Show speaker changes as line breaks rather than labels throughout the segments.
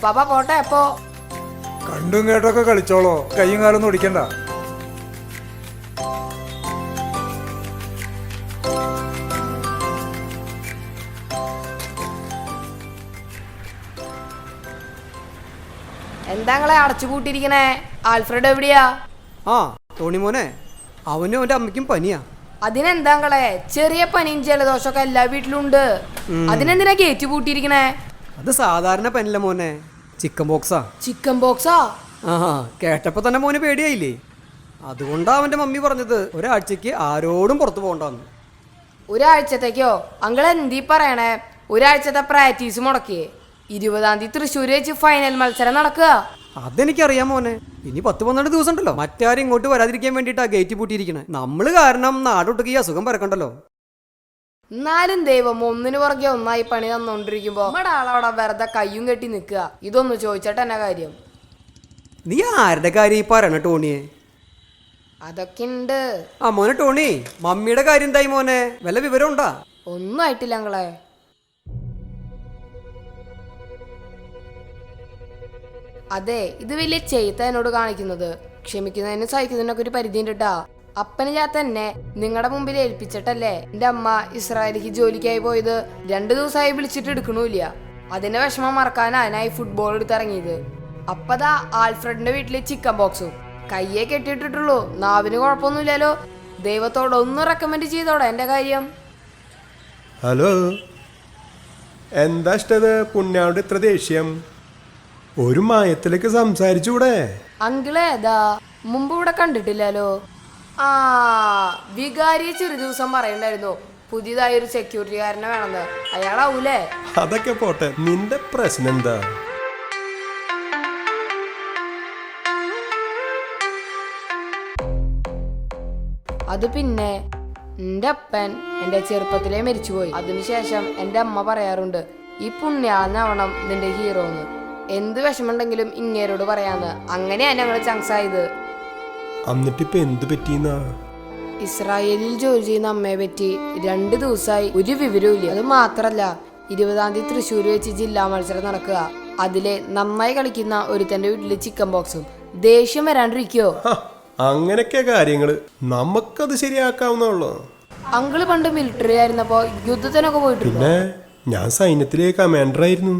അപ്പാപ്പ പോട്ടെ അപ്പോ.
കണ്ടും കേട്ടൊക്കെ കളിച്ചോളോ. കൈയും കാലൊന്നും ഒടിക്കണ്ട
എന്താങ്ങളെ അടച്ചു പൂട്ടിയിരിക്കണേ ആൽഫ്രഡ് എവിടെയാ?
ആ ടോണി മോനെ. അവനും അവന്റെ അമ്മയ്ക്കും പനിയാ.
അതിനെന്താങ്ങളെ ചെറിയ പനിയും ജലദോഷമൊക്കെ എല്ലാ വീട്ടിലും ഉണ്ട്. അതിനെന്തിനാ ഗേറ്റ് പൂട്ടിയിരിക്കണേ?
അത് സാധാരണ പനില്ല മോനെ. ചിക്കൻ ബോക്സാ?
ചിക്കൻ ബോക്സാ?
ആ കേട്ടപ്പോ തന്നെ മോന് പേടിയായില്ലേ? അതുകൊണ്ടാ അവന്റെ മമ്മി പറഞ്ഞത് ഒരാഴ്ചക്ക് ആരോടും പുറത്തു പോകണ്ടെന്ന്.
ഒരാഴ്ചത്തേക്കോ? അങ്ങൾ എന്തീ പറയണേ? ഒരാഴ്ചത്തെ പ്രാക്ടീസ് മുടക്കിയേ. ഇരുപതാം തീയതി തൃശ്ശൂർ വെച്ച് ഫൈനൽ മത്സരം നടക്കുക.
അതെനിക്കറിയാം മോനെ. ഇനി പത്ത് പന്ത്രണ്ട് ദിവസം ഉണ്ടല്ലോ മറ്റാരും ഇങ്ങോട്ട് വരാതിരിക്കാൻ വേണ്ടിയിട്ടാ ഗേറ്റ് പൂട്ടിയിരിക്കണേ. നമ്മൾ കാരണം നാടൊട്ടുക്ക് ഈ അസുഖം പരക്കണ്ടല്ലോ.
എന്നാലും ദൈവം ഒന്നിനു പുറകെ ഒന്നായി പണി തന്നോണ്ടിരിക്കുമ്പോ നമ്മുടെ ആളവിടെ വെറുതെ കയ്യും കെട്ടി നിൽക്കുക. ഇതൊന്ന് ചോദിച്ചിട്ട് എന്നാ കാര്യം?
നീ ആരുടെ കാര്യം ഈ പറയണ ടോണിയെ?
അതൊക്കെ ഉണ്ട്
ആ മോനെ ടോണി മമ്മിയുടെ കാര്യം എന്തായി മോനെ? വല്ല വിവരം ഉണ്ടാ
ഒന്നും ആയിട്ടില്ല ഞങ്ങളെ അതെ ഇത് വലിയ ചെയ്ത്ത എന്നോട് കാണിക്കുന്നത്. ക്ഷമിക്കുന്നതിനും സഹിക്കുന്നതിനൊക്കെ ഒരു പരിധി ഉണ്ട് ട്ടാ ഞാൻ തന്നെ നിങ്ങളുടെ മുമ്പിൽ ഏൽപ്പിച്ചിട്ടല്ലേ എന്റെ അമ്മ ഇസ്രായേലിക്ക് ജോലിക്കായി പോയത്. രണ്ടു ദിവസമായി വിളിച്ചിട്ട് എടുക്കണമില്ല അതിന്റെ വിഷമം മറക്കാനായി ഫുട്ബോൾ എടുത്തിറങ്ങിയത് അപ്പതാ ആൽഫ്രഡിന്റെ വീട്ടിലെ ചിക്കൻ ബോക്സും കയ്യെ കെട്ടിയിട്ടിട്ടുള്ളൂ. നാവിന് കുഴപ്പമൊന്നുമില്ലല്ലോ. ദൈവത്തോട് ഒന്ന് റെക്കമെൻഡ് ചെയ്തോടെ എന്റെ കാര്യം.
ഹലോ. എന്താ ഇഷ്ടത്? പുണ്യാവിടെ ഇത്ര ദേഷ്യം. ഒരു മായത്തിലേക്ക് സംസാരിച്ചൂടെ?
അങ്കിളേതാ മുമ്പ് ഇവിടെ കണ്ടിട്ടില്ലല്ലോ. ആ വികാരിച്ച് ഒരു ദിവസം പറയണ്ടായിരുന്നു പുതിയതായി ഒരു സെക്യൂരിറ്റിക്കാരനെ വേണമെന്ന്. അയാളാവൂലേ?
അതൊക്കെ പോട്ടെ നിന്റെ പ്രശ്നം എന്താ?
അത് പിന്നെ എന്റെ അപ്പൻ എന്റെ ചെറുപ്പത്തിലേ മരിച്ചുപോയി. അതിനുശേഷം എന്റെ അമ്മ പറയാറുണ്ട് ഈ പുണ്യാന്നാവണം നിന്റെ ഹീറോന്ന്. എന്ത് വിഷമുണ്ടെങ്കിലും ഇങ്ങേരോട് പറയാന്ന്. അങ്ങനെയാണ് ഞങ്ങൾ ചങ്സായത്
എന്നിട്ടിപ്പൊ എന്ത് പറ്റീന്നാ
ഇസ്രായേലിൽ ജോലി ചെയ്യുന്ന അമ്മയെ പറ്റി രണ്ട് ദിവസമായി ഒരു വിവരവും ഇല്ല. അത് മാത്രല്ല ഇരുപതാം തീയതി തൃശ്ശൂർ വെച്ച് ജില്ലാ മത്സരം നടക്കുക. അതിലെ നന്നായി കളിക്കുന്ന ഒരു ഒരുത്തന്റെ വീട്ടിലെ ചിക്കൻ ബോക്സും ദേഷ്യം വരാണ്ടിരിക്കോ?
അങ്ങനൊക്കെ അങ്ങനെയൊക്കെ കാര്യങ്ങൾ. നമുക്കത് ശരിയാക്കാവുന്നുള്ളൂ
അങ്കിൾ പണ്ട് മിലിറ്ററി ആയിരുന്നപ്പോ യുദ്ധത്തിനൊക്കെ പോയിട്ടുണ്ട്?
ഞാൻ സൈന്യത്തിലെ കമാൻഡർ ആയിരുന്നു.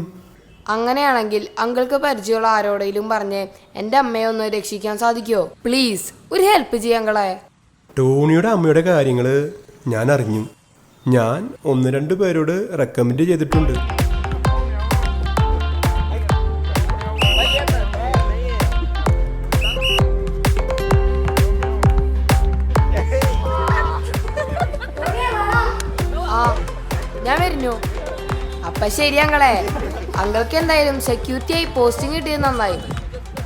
അങ്ങനെയാണെങ്കിൽ അങ്കിൾക്ക് പരിചയമുള്ള ആരോടെങ്കിലും പറഞ്ഞ് എന്റെ അമ്മയെ ഒന്ന് രക്ഷിക്കാൻ സാധിക്കുമോ പ്ലീസ് ഒരു ഹെൽപ്പ് ചെയ്യാങ്കളെ
ടോണിയുടെ അമ്മയുടെ കാര്യങ്ങൾ ഞാൻ അറിഞ്ഞു. ഞാൻ ഒന്ന് രണ്ട് പേരോട് റെക്കമെൻഡ് ചെയ്തിട്ടുണ്ട്.
ആ ഞാൻ വരുന്നു. അപ്പൊ ശരി അങ്ങളെ അങ്ങൾക്ക് എന്തായാലും സെക്യൂരിറ്റി ആയി പോസ്റ്റിംഗ് കിട്ടിയത് നന്നായി.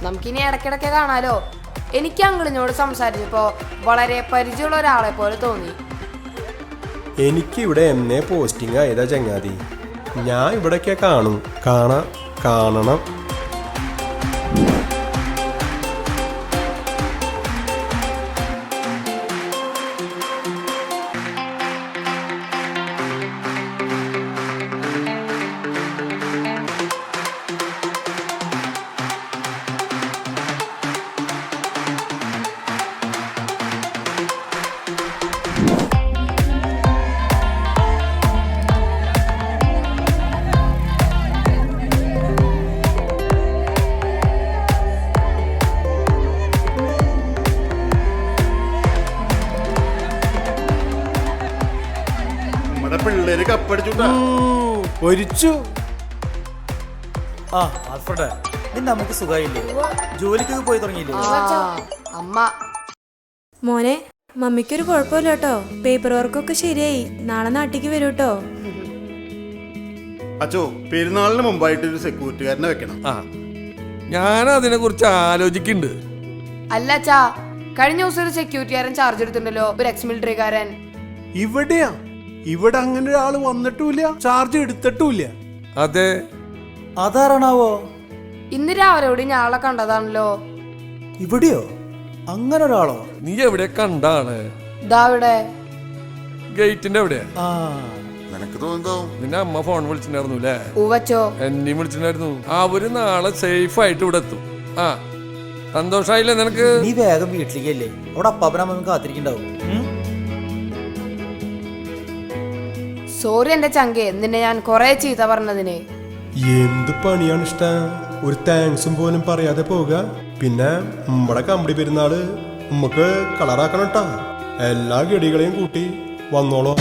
നമുക്കിനി ഇടയ്ക്കിടയ്ക്ക് കാണാലോ. എനിക്ക് അങ്കിളിനോട് സംസാരിച്ചപ്പോ വളരെ പരിചയമുള്ള ഒരാളെ പോലെ തോന്നി.
എനിക്ക് ഇവിടെ എന്നെ പോസ്റ്റിംഗ് ആയതാ ചങ്ങാതി. ഞാൻ ഇവിടൊക്കെ കാണും. കാണാം കാണണം.
പിള്ളേര് കപ്പടിച്ചുട്ടാ.
ഒരിച്ചു ആ ആൽഫ്രഡ് നിന്റെ നമുക്ക് സുഖമായില്ലേ? ജോലിക്കൊക്കെ പോയി തുടങ്ങിയില്ലേ?
അമ്മ.
മോനെ മമ്മിക്കൊരു കുഴപ്പമില്ല കേട്ടോ. പേപ്പർ വർക്കൊക്കെ ശരിയായി. നാളെ നാട്ടിക്ക് വരൂ കേട്ടോ.
അച്ചോ പെരുന്നാളിന് മുമ്പായിട്ട് ഒരു സെക്യൂരിറ്റിക്കാരനെ വെക്കണം.
ആ ഞാൻ അതിനെ കുറിച്ച് ആലോചിക്കുന്നുണ്ട്.
അല്ല അച്ഛാ കഴിഞ്ഞ ദിവസം ഒരു സെക്യൂരിറ്റിക്കാരൻ ചാർജ് എടുത്തിട്ടുണ്ടല്ലോ ഒരു എക്സ് മിലിറ്ററിക്കാരൻ
ഇവിടെയാ. ഇവിടെ അങ്ങനെ ഒരാൾ വന്നിട്ടുമില്ല ചാർജ് എടുത്തിട്ടുമില്ല.
അതെ.
അതാരണാവോ?
ഇന്ന് രാവിലെ കൂടി ഞാളെ കണ്ടതാണല്ലോ.
ഇവിടെയോ? അങ്ങനെ ഒരാളോ?
നീ എവിടെ കണ്ടാണ്? ഗേറ്റിന്റെ അവിടെ.
ആ.
നിനക്ക്
നിന്റെ അമ്മ ഫോൺ വിളിച്ചിട്ടുണ്ടായിരുന്നു അല്ലേ?
ഉവച്ചോ.
എന്നെയും വിളിച്ചിട്ടുണ്ടായിരുന്നു. അവർ നാളെ സേഫ് ആയിട്ട് ഇവിടെ എത്തും. ആ. സന്തോഷായില്ലേ നിനക്ക്?
നീ വേഗം വീട്ടിലേക്കല്ലേ അവിടെ അപ്പാപ്പനമ്മ കാത്തിരിക്കണ്ടാവും.
സോറി എന്റെ ചങ്കെ നിന്നെ ഞാൻ കൊറേ ചീത്ത പറഞ്ഞതിന്?
എന്ത് പണിയാണ് ഇഷ്ടം? ഒരു താങ്ക്സും പോലും പറയാതെ പോക പിന്നെ നമ്മുടെ കമ്പടി പെരുന്നാൾ നമുക്ക് കളറാക്കണം കേട്ടാ എല്ലാ ഗടികളെയും കൂട്ടി വന്നോളോ.